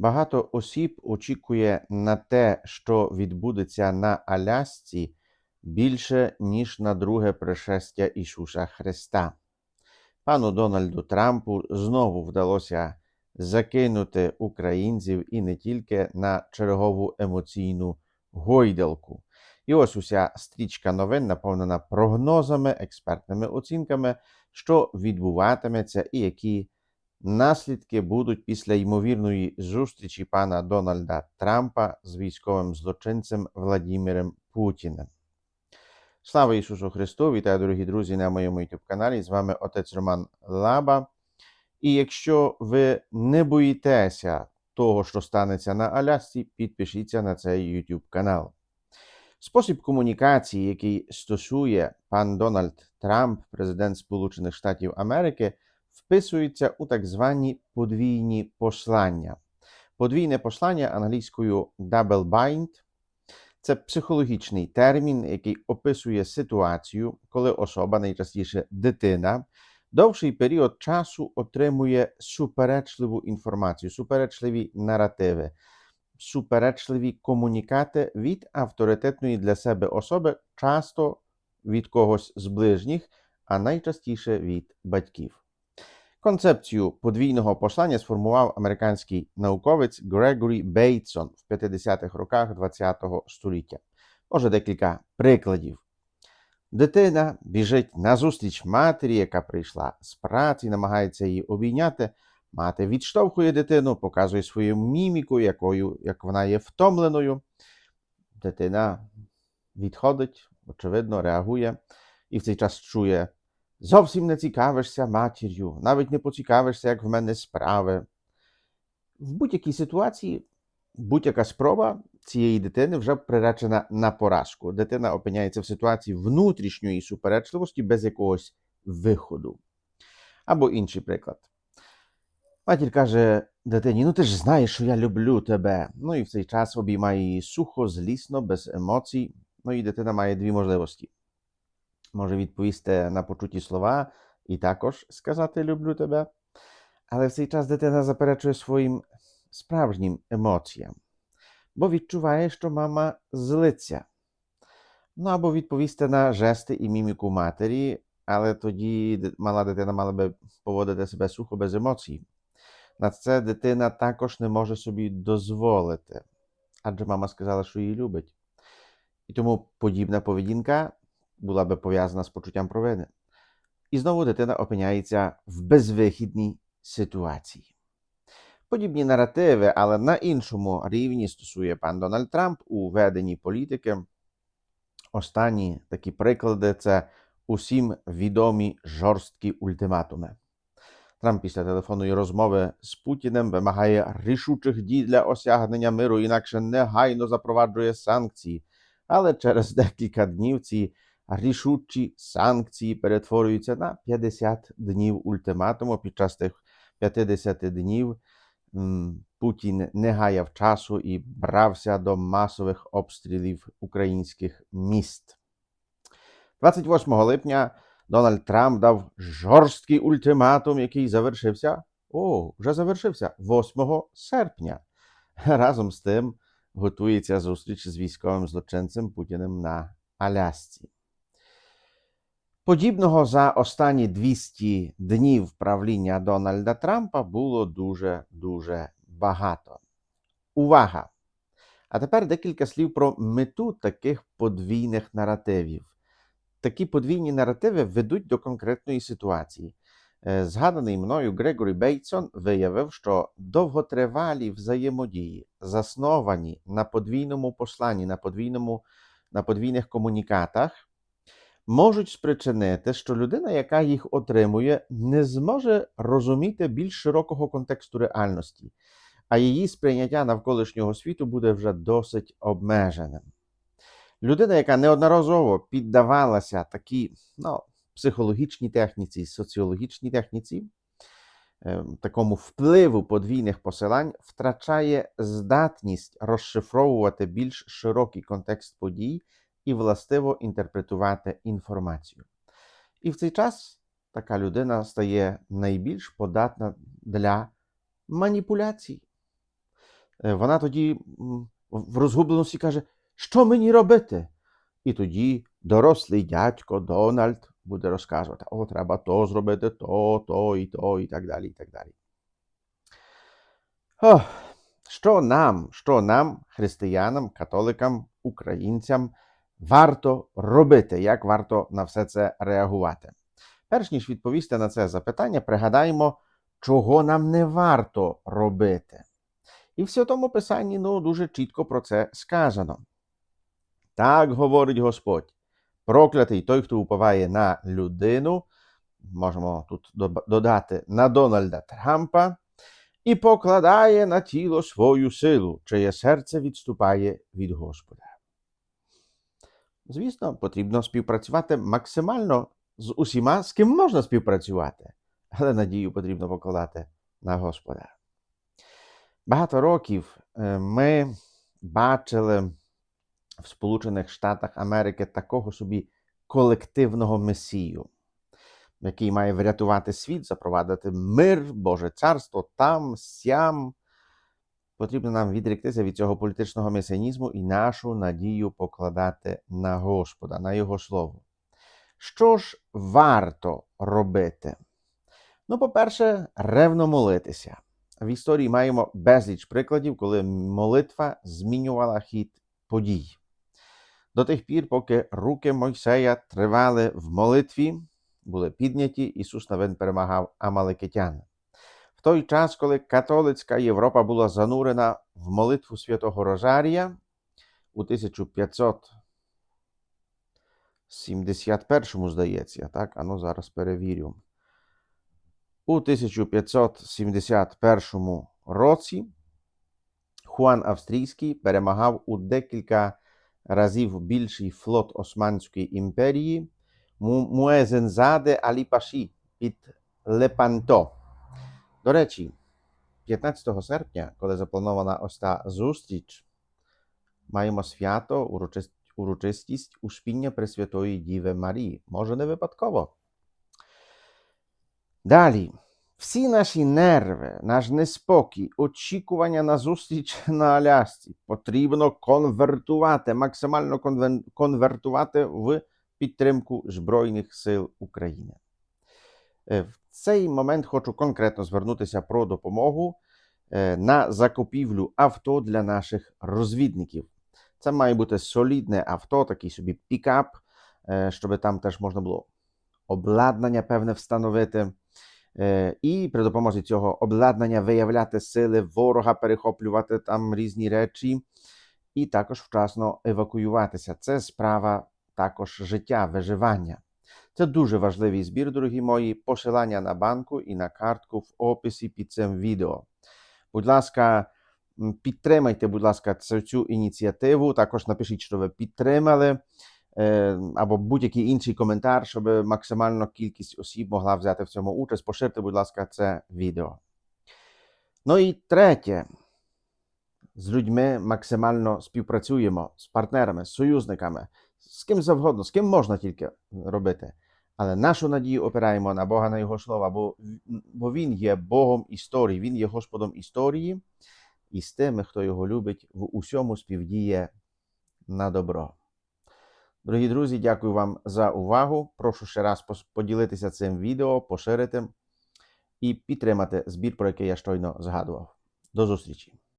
Багато осіб очікує на те, що відбудеться на Алясці, більше, ніж на друге пришестя Ісуса Христа. Пану Дональду Трампу знову вдалося закинути українців і не тільки на чергову емоційну гойдалку. І ось уся стрічка новин наповнена прогнозами, експертними оцінками, що відбуватиметься і які наслідки будуть після ймовірної зустрічі пана Дональда Трампа з військовим злочинцем Владимиром Путіним. Слава Ісусу Христу! Вітаю, дорогі друзі, на моєму youtube каналі. З вами отець Роман Лаба. І якщо ви не боїтеся того, що станеться на Алясці, підпишіться на цей YouTube канал. Спосіб комунікації, який стосує пан Дональд Трамп, президент Сполучених Штатів Америки, вписується у так звані подвійні послання. Подвійне послання англійською double bind – це психологічний термін, який описує ситуацію, коли особа, найчастіше дитина, довший період часу отримує суперечливу інформацію, суперечливі наративи, суперечливі комунікати від авторитетної для себе особи, часто від когось з ближніх, а найчастіше від батьків. Концепцію подвійного послання сформував американський науковець Грегорі Бейтсон в 50-х роках ХХ століття. Може, декілька прикладів. Дитина біжить назустріч матері, яка прийшла з праці, намагається її обійняти. Мати відштовхує дитину, показує свою міміку, якою, як вона є втомленою. Дитина відходить, очевидно, реагує і в цей час чує: зовсім не цікавишся матір'ю, навіть не поцікавишся, як в мене справи. В будь-якій ситуації будь-яка спроба цієї дитини вже приречена на поразку. Дитина опиняється в ситуації внутрішньої суперечливості без якогось виходу. Або інший приклад. Матір каже дитині: Ну ти ж знаєш, що я люблю тебе. Ну і в цей час обіймає її сухо, злісно, без емоцій. Ну і дитина має дві можливості. Може відповісти на почуті слова і також сказати люблю тебе. Але в цей час дитина заперечує своїм справжнім емоціям, бо відчуває, що мама злиться. Ну або відповісти на жести і міміку матері, але тоді мала дитина мала би поводити себе сухо без емоцій. На це дитина також не може собі дозволити, адже мама сказала, що її любить. І тому подібна поведінка була би пов'язана з почуттям провини. І знову дитина опиняється в безвихідній ситуації. Подібні наративи, але на іншому рівні стосує пан Дональд Трамп у веденні політики. Останні такі приклади це усім відомі жорсткі ультиматуми. Трамп після телефонної розмови з Путіним вимагає рішучих дій для осягнення миру, інакше негайно запроваджує санкції. Але через декілька днів ці рішучі санкції перетворюються на 50 днів ультиматуму. Під час тих 50 днів Путін не гаяв часу і брався до масових обстрілів українських міст. 28 липня Дональд Трамп дав жорсткий ультиматум, який завершився. О, вже завершився 8 серпня. Разом з тим готується зустріч з військовим злочинцем Путіним на Алясці. Подібного за останні 200 днів правління Дональда Трампа було дуже дуже багато. Увага! А тепер декілька слів про мету таких подвійних наративів. Такі подвійні наративи ведуть до конкретної ситуації. Е, Згаданий мною Грегорі Бейтсон виявив, що довготривалі взаємодії, засновані на подвійному посланні, на, подвійному, на подвійних комунікатах, можуть спричинити, що людина, яка їх отримує, не зможе розуміти більш широкого контексту реальності, а її сприйняття навколишнього світу буде вже досить обмеженим. Людина, яка неодноразово піддавалася такій ну, психологічній техніці, соціологічній техніці, е, такому впливу подвійних посилань, втрачає здатність розшифровувати більш широкий контекст подій і властиво інтерпретувати інформацію. І в цей час така людина стає найбільш податна для маніпуляцій. Е, Вона тоді в розгубленості каже, що мені робити? І тоді дорослий дядько Дональд буде розказувати, о, треба то зробити, то, то і то, і так далі, і так далі. Ох, що нам, що нам, християнам, католикам, українцям, варто робити, як варто на все це реагувати? Перш ніж відповісти на це запитання, пригадаємо, чого нам не варто робити. І в Святому Писанні ну, дуже чітко про це сказано. Так говорить Господь. Проклятий той, хто уповає на людину, можемо тут додати на Дональда Трампа, і покладає на тіло свою силу, чиє серце відступає від Господа. Звісно, потрібно співпрацювати максимально з усіма, з ким можна співпрацювати, але надію потрібно покладати на Господа. Багато років е, ми бачили в Сполучених Штатах Америки такого собі колективного месію, який має врятувати світ, запровадити мир, Боже царство там, сям. Потрібно нам відректися від цього політичного месіанізму і нашу надію покладати на Господа, на Його Слово. Що ж варто робити? Ну, по-перше, ревно молитися. В історії маємо безліч прикладів, коли молитва змінювала хід подій. До тих пір, поки руки Мойсея тривали в молитві, були підняті, Ісус навин перемагав Амаликитян. В той час, коли католицька Європа була занурена в молитву Святого Розарія у 1571, здається, так, ану зараз перевірю. У 1571 році Хуан Австрійський перемагав у декілька разів більший флот Османської імперії Муезензаде Алі Паші під Лепанто. До речі, 15 серпня, коли запланована ось та зустріч, маємо свято, урочис- урочистість Успіння Пресвятої Діви Марії. Може, не випадково. Далі. Всі наші нерви, наш неспокій, очікування на зустріч на Алясці потрібно конвертувати, максимально конвертувати в підтримку Збройних сил України. Е, В цей момент хочу конкретно звернутися про допомогу е, на закупівлю авто для наших розвідників. Це має бути солідне авто, такий собі пікап, е, щоб там теж можна було обладнання певне встановити. Е, І при допомозі цього обладнання виявляти сили ворога, перехоплювати там різні речі, і також вчасно евакуюватися. Це справа також життя, виживання. Це дуже важливий збір, дорогі мої. Посилання на банку і на картку в описі під цим відео. Будь ласка, підтримайте, будь ласка, цю, цю ініціативу. Також напишіть, що ви підтримали, е, або будь-який інший коментар, щоб максимальна кількість осіб могла взяти в цьому участь. Поширте, будь ласка, це відео. Ну і третє. З людьми максимально співпрацюємо, з партнерами, з союзниками, з ким завгодно, з ким можна тільки робити. Але нашу надію опираємо на Бога, на Його слова, бо, бо Він є Богом історії, Він є Господом історії, і з тими, хто його любить, в усьому співдіє на добро. Дорогі друзі, дякую вам за увагу. Прошу ще раз поділитися цим відео, поширити і підтримати збір, про який я щойно згадував. До зустрічі!